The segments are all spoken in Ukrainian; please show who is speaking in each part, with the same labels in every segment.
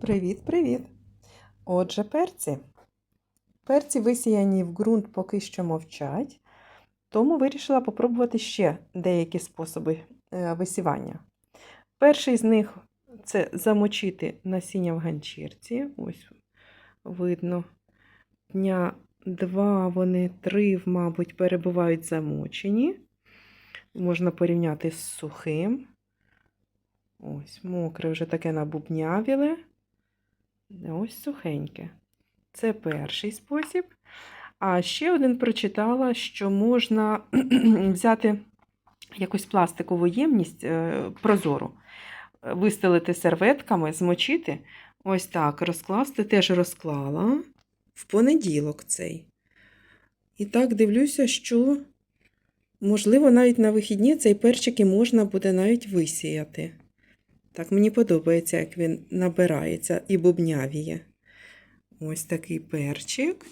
Speaker 1: Привіт-привіт! Отже, перці. Перці висіяні в ґрунт поки що мовчать, тому вирішила попробувати ще деякі способи е, висівання. Перший з них це замочити насіння в ганчірці. Ось видно. Дня два, вони три, мабуть, перебувають замочені. Можна порівняти з сухим. Ось, мокре вже таке набубнявіле. Ось сухеньке. Це перший спосіб. А ще один прочитала, що можна взяти якусь пластикову ємність е, прозору, е, вистелити серветками, змочити, ось так, розкласти, теж розклала в понеділок цей. І так дивлюся, що, можливо, навіть на вихідні цей перчик і можна буде навіть висіяти. Так, мені подобається, як він набирається і бубнявіє. Ось такий перчик.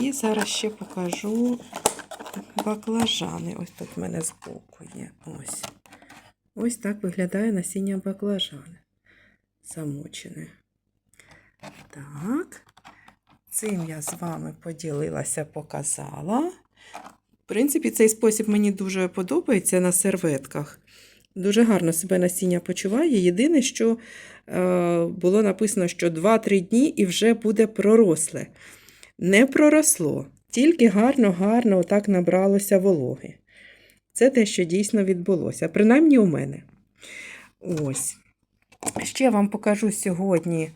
Speaker 1: І зараз ще покажу баклажани. Ось тут в мене збоку є. Ось. Ось так виглядає насіння баклажани. Замочене. Так. Цим я з вами поділилася, показала. В принципі, цей спосіб мені дуже подобається на серветках. Дуже гарно себе насіння почуває. Єдине, що е, було написано, що 2-3 дні і вже буде проросле. Не проросло, тільки гарно-гарно отак набралося вологи. Це те, що дійсно відбулося, принаймні у мене. Ось. Ще вам покажу сьогодні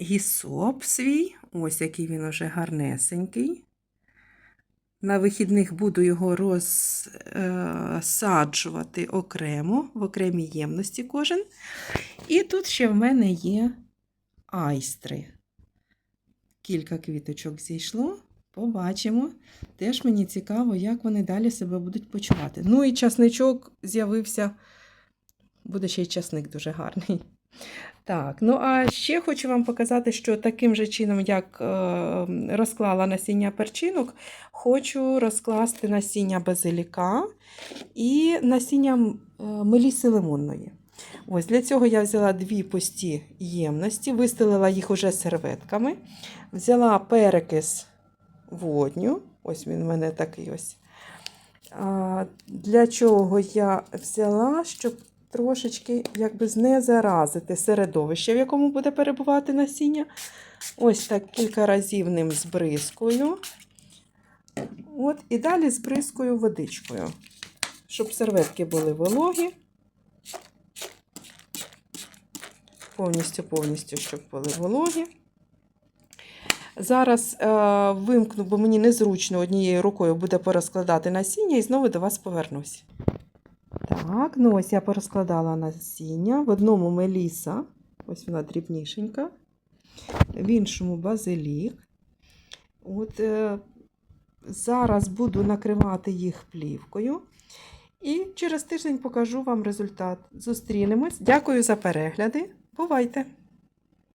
Speaker 1: гісоп свій. Ось який він уже гарнесенький. На вихідних буду його розсаджувати окремо, в окремій ємності кожен. І тут ще в мене є айстри. Кілька квіточок зійшло. Побачимо. Теж мені цікаво, як вони далі себе будуть почувати. Ну і часничок з'явився. Буде ще й часник дуже гарний. Так, ну а ще хочу вам показати, що таким же чином, як е, розклала насіння перчинок, хочу розкласти насіння базиліка і насіння е, меліси лимонної. Ось Для цього я взяла дві пусті ємності, вистелила їх уже серветками, взяла перекис водню, ось він у мене такий ось. Для чого я взяла, щоб трошечки якби знезаразити середовище, в якому буде перебувати насіння. Ось так кілька разів ним збризкую. От, і далі збризкую водичкою, щоб серветки були вологі. Повністю-повністю, щоб були вологі. Зараз е, вимкну, бо мені незручно однією рукою буде порозкладати насіння і знову до вас повернусь. Так, ну ось я порозкладала насіння. В одному меліса, ось вона дрібнішенька, в іншому базилік. От е, Зараз буду накривати їх плівкою. І через тиждень покажу вам результат. Зустрінемось. Дякую за перегляди. Бувайте!